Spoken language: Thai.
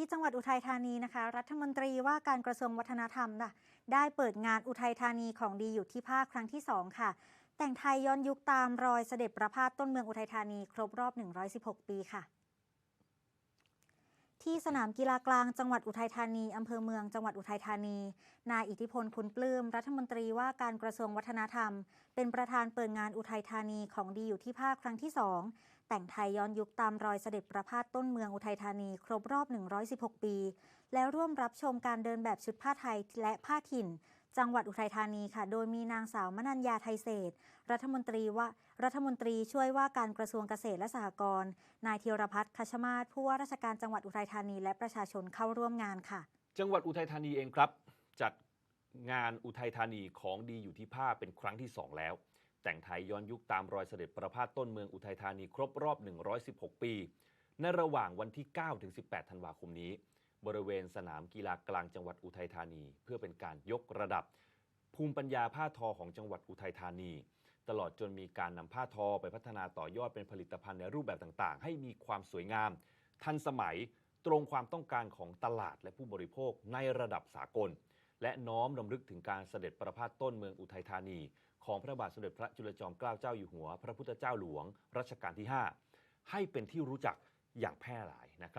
ที่จังหวัดอุทัยธานีนะคะ รัฐมนตรีว่าการกระทรวงวัฒนธรรมนะได้เปิดงานอุทัยธานีของดีอยู่ที่ภาคครั้งที่ 2 ค่ะ แต่งไทยย้อนยุคตามรอยเสด็จประพาสต้นเมืองอุทัยธานีครบรอบ 116 ปีค่ะ ที่สนามกีฬากลางจังหวัดอุทัยธานี อำเภอเมืองจังหวัดอุทัยธานี นายอิทธิพลคุณปลื้ม รัฐมนตรีว่าการกระทรวงวัฒนธรรม เป็นประธานเปิดงานอุทัยธานีของดีอยู่ที่ภาคครั้งที่2แต่งไทยย้อนยุคตามรอยเสด็จประพาสต้นเมืองอุทัยธานีครบรอบ 116 ปี แล้วร่วมรับชมการเดินแบบชุดผ้าไทยและผ้าถิ่นจังหวัดอุทัยธานีค่ะ โดยมีนางสาวมนัญญาไทยเศรษฐรัฐมนตรีว่ารัฐมนตรีช่วยว่าการกระทรวงเกษตรและสหกรณ์ นายธียรพัฒน์คชมาศผู้ว่าราชการจังหวัดอุทัยธานีและประชาชนเข้าร่วมงานค่ะ จังหวัดอุทัยธานีเองครับ จัดงานอุทัยธานีของดีอยู่ที่ผ้าเป็นครั้งที่ 2 แล้ว แต่งไทยย้อนยุคตามรอยเสด็จประพาสต้นเมืองอุทัยธานีครบรอบ 116 ปี ในระหว่างวันที่ 9 ถึง 18 ธันวาคมนี้ บริเวณสนามกีฬากลางจังหวัดอุทัยธานี เพื่อเป็นการยกระดับ ภูมิปัญญาผ้าทอของจังหวัดอุทัยธานี ตลอดจนมีการนำผ้าทอไปพัฒนาต่อยอดเป็นผลิตภัณฑ์ในรูปแบบต่างๆ ให้มีความสวยงาม ทันสมัยตรงความต้องการของตลาดและผู้บริโภคในระดับสากล และน้อมรำลึกถึงการเสด็จประพาสต้นเมืองอุทัยธานี ของพระบาทสมเด็จพระจุลจอมเกล้าเจ้าอยู่หัว พระพุทธเจ้าหลวงรัชกาลที่ 5 ให้เป็นที่รู้จักอย่างแพร่หลายนะครับ